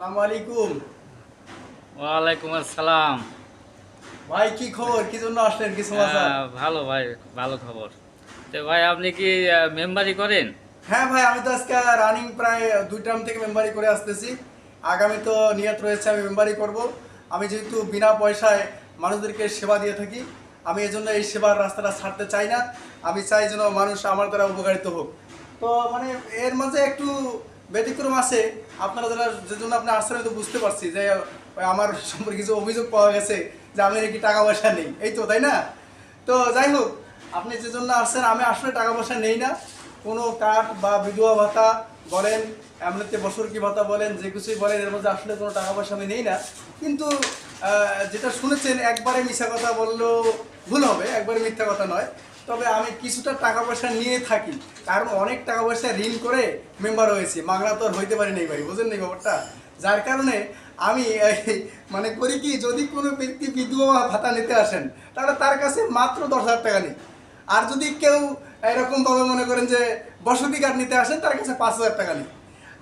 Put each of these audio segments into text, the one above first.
আলাইকুম ওয়ালাইকুম আসসালাম। ভাই কি খবর? কি জন্য আসলেন? কি সমাচার? আহ, ভালো ভাই ভালো খবর। তো ভাই আপনি কি মেম্বারি করেন? হ্যাঁ ভাই আমি তো আজকে রানিং প্রায় দুই টার্ম থেকে মেম্বারি করে আসতেছি। আগামী তো নিয়ত রয়েছে আমি মেম্বারি করব। আমি যেহেতু বিনা পয়সায় মানুষদেরকে সেবা দিয়ে থাকি আমি এজন্য এই সেবার রাস্তাটা ছাড়তে চাই না। আমি চাই যেন মানুষ আমার দ্বারা উপকারিত হোক। তো মানে এর মাঝে একটু ব্যতিক্রম আছে। আপনারা যারা যে জন্য আপনি আসছেন তো বুঝতে পারছি যে আমার সম্পর্কে কিছু অভিযোগ পাওয়া গেছে যে আমি নাকি টাকা পয়সা নেই। এই তো, তাই না? তো যাই হোক, আপনি যে জন্য আসছেন, আমি আসলে টাকা পয়সা নেই না। কোনো কার্ড বা বিধবা ভাতা বলেন, এমনিতে বছর কি ভাতা বলেন, যে কিছুই বলেন, এর মধ্যে আসলে কোনো টাকা পয়সা আমি নেই না। কিন্তু যেটা শুনেছেন, একবারে মিথ্যা কথা বললেও ভুল হবে, একবারে মিথ্যা কথা নয়। তবে আমি কিছুটা টাকা পয়সা নিয়ে থাকি, কারণ অনেক টাকা পয়সা ঋণ করে মেম্বার হয়েছি। মাংলা তো আর হইতে পারি নাই ভাই, বুঝেন নাই ব্যাপারটা? যার কারণে আমি মানে করি কি, যদি কোনো ব্যক্তি বিধবা ভাতা নিতে আসেন, তাহলে তার কাছে মাত্র দশ হাজার টাকা নিই। আর যদি কেউ এরকমভাবে মনে করেন যে বসতি কার্ড নিতে আসেন, তার কাছে পাঁচ হাজার টাকা নেই।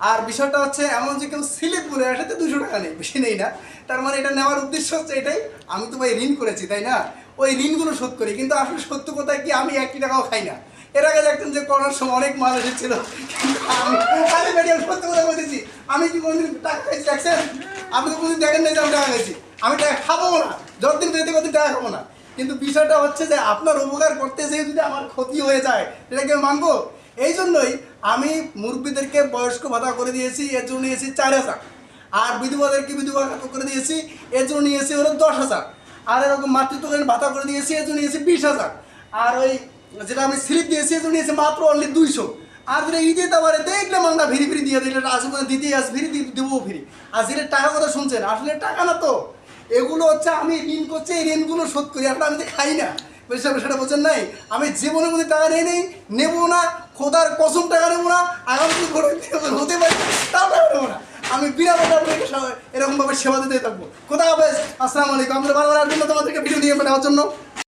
আর বিষয়টা হচ্ছে, এমন যে কেউ স্লিপ বলে আসে, তো দুশো টাকা নেই, বেশি নেই না। তার মানে এটা নেওয়ার উদ্দেশ্য হচ্ছে এটাই, আমি তো ভাই ঋণ করেছি, তাই না? ওই ঋণগুলো শোধ করি, কিন্তু আসলে সত্য কোথায় কি, আমি একটি টাকাও খাই না। এর আগে দেখতেন যে করোনার সময় অনেক মাল এসেছিল আমি সত্য কথা বলতেছি। আমি কি কোনোদিন টাকা খাইছি, দেখছেন? আপনি তো কোনোদিন দেখেন না যে আমি টাকা খাইছি। আমি টাকা খাব না, যতদিন বেঁধে কতদিন টাকা খাব না। কিন্তু বিষয়টা হচ্ছে যে আপনার উপকার করতে যেয়ে যদি আমার ক্ষতি হয়ে যায় সেটাকে আমি মানবো? এই জন্যই আমি মুরব্বীদেরকে বয়স্ক ভাতা করে দিয়েছি, এর জন্য নিয়েছি চার হাজার। আর বিধবাদেরকে বিধবা ভাতা করে দিয়েছি, এর জন্য নিয়েছি হলো দশ হাজার। আর এরকম মাতৃত্বকালীন ভাতা করে দিয়েছি, এর জন্য নিয়েছি বিশ হাজার। আর ওই যেটা আমি স্লিপ দিয়েছি, এর জন্য নিয়েছি মাত্র অনলি দুইশো। আর যেটা ঈদে তারপরে দেখলে মাংনা ফিরি ফিরি দিয়ে দিলে আসলে দিতেই আস দিয়ে দেবো ফিরি। আর যেটা টাকা কথা শুনছেন, আসলে টাকা না তো। এগুলো হচ্ছে আমি ঋণ করছি, এই ঋণগুলো শোধ করি, এখন আমি খাই না। সেটা বোঝেন নাই। আমি জীবনের মধ্যে টাকা নিয়ে নেই, নেব না, খোদার কসম টাকা নেব না, আগামী হতে পারি, তাও না। আমি বিনা এরকমভাবে সেবা দিতে থাকব। কোথাও আসসালামু আলাইকুম। আমরা ভালো আসবেন না তোমাদেরকে ভিডিও নিয়ে পাঠানোর জন্য